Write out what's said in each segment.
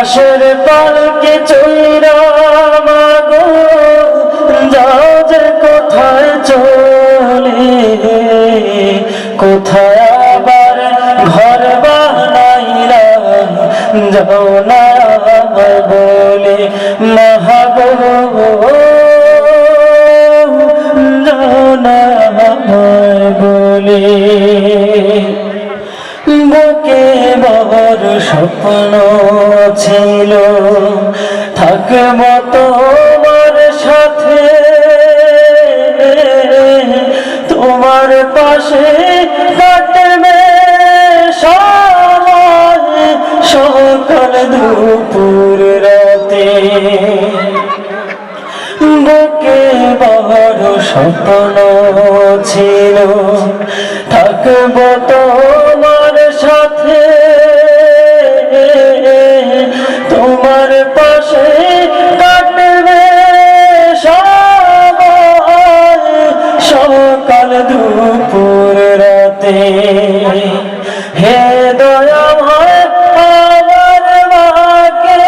বাসের পালকে চইরা মাগো, যাও যে কোথায় চলে কোথায় আবার ঘর বানাইরা যাও না বলে মহাগো যাও না বলে। বুকে বড় স্বপ্ন ছিল থাকব তোমার সাথে। তোমার পাশে কাটবে সকাল দুপুর রাতে। বুকে বড় স্বপ্ন ছিল, থাকব তোমার হে দয়াময় আমার মাকে।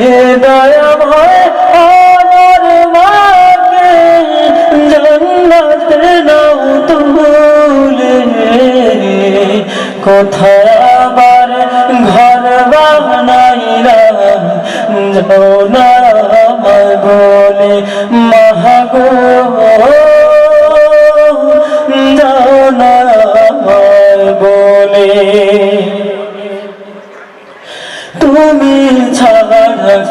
হে দয়াময় আমার মাকে জান্নাতে নাও তুলে কোথায় আবার ঘর বানাইরা যাও বলে। তুমি ছাড়া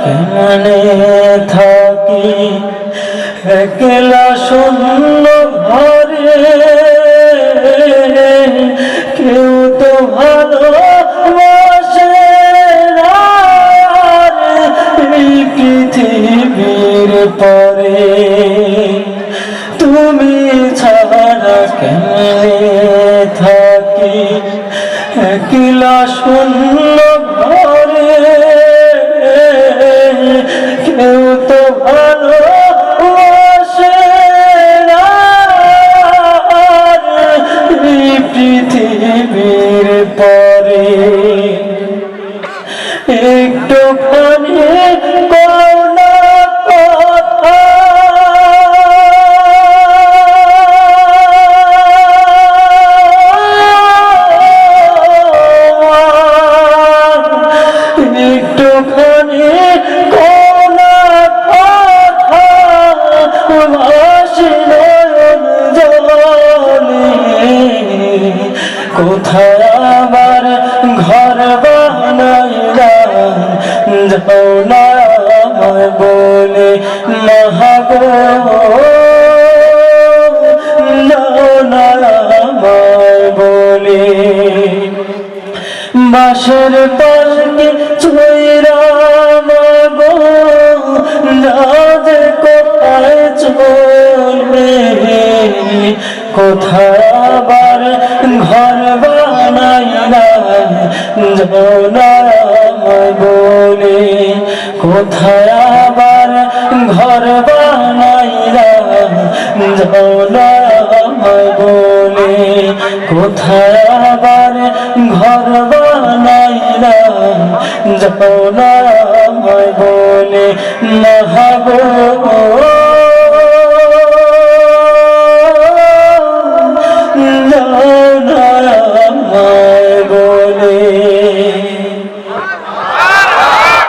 কেমনে থাকি, একলা শূন্য ঘরে। কেউ তো ভালো পৃথিবীর পরে। তুমি ছাড়া কেমনে একলা শূন্য ঘরে। কেউ তো ভালো পৃথিবীর পরে একটু খানি কোথায় আবার ঘর বানাইলা যাও না বলে মহাগো যাও না বলে। পালকে চৈরা মাগো রাজ কোথায় চলবে। কোথায় আবার ঘর না? আমায় বলে, কোথায় আবার ঘর না? আমায় বলে, কোথায় আবার ঘর বানাইরা যাও না বলে মহাগো